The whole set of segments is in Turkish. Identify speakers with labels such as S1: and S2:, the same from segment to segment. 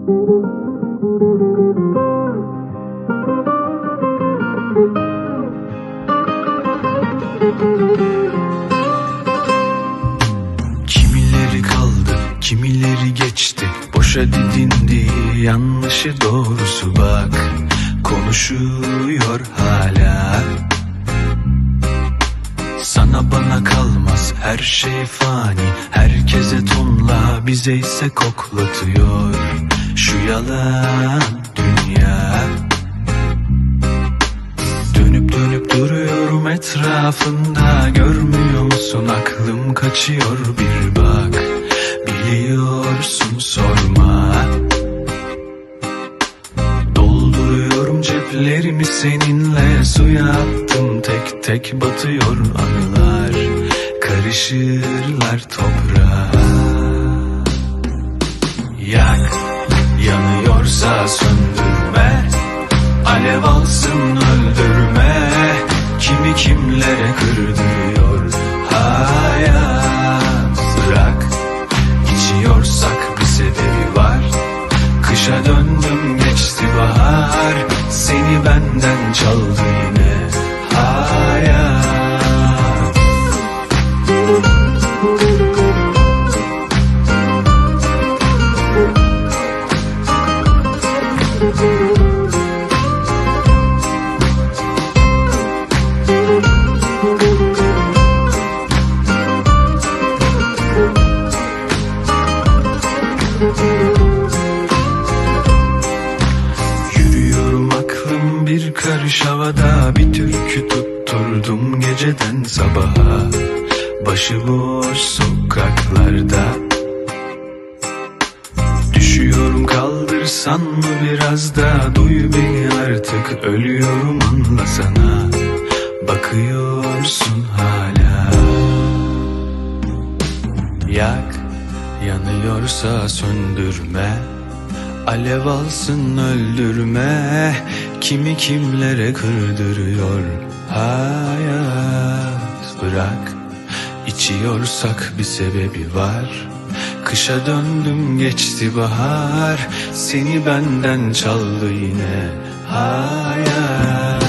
S1: Kimileri kaldı, kimileri geçti. Boşa didindi, yanlışı doğrusu bak. Konuşuyor hala Sana bana kalmaz her şey fani. Herkese tonla bize ise koklatıyor. Şu yalan dünya. Dönüp dönüp duruyorum etrafında. Görmüyor musun? Aklım kaçıyor bir bak. Biliyorsun sorma. Dolduruyorum ceplerimi seninle Suya tek batıyor anılar Karışırlar toprağa. Yak yanıyorsa söndürme Alev alsın öldürme. Kimi kimlere kırdırıyor hayat? Bırak içiyorsak bir sebebi var. Kışa döndüm geçti bahar. Seni benden çaldı karış havada Bir türkü tutturdum geceden sabaha. Başıboş sokaklarda. Düşüyorum kaldırsan mı biraz da? Duy beni artık ölüyorum anlasana. Bakıyorsun hala. Yak yanıyorsa söndürme. Alev alsın öldürme Kimi kimlere kırdırıyor hayat? Bırak içiyorsak bir sebebi var. Kışa döndüm geçti bahar. Seni benden çaldı yine hayat.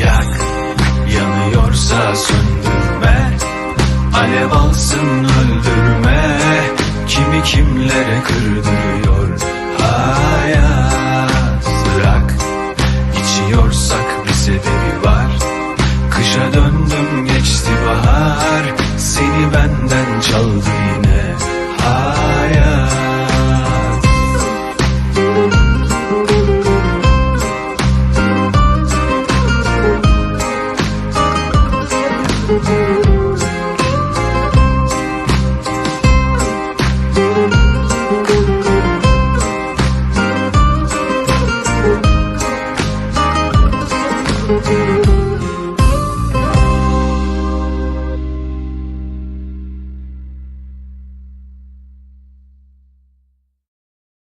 S1: Yak yanıyorsa söndürme. Alev alsın öldürme. Kimi kimlere kırdırıyor Başa döndüm geçti bahar. Seni benden çaldı.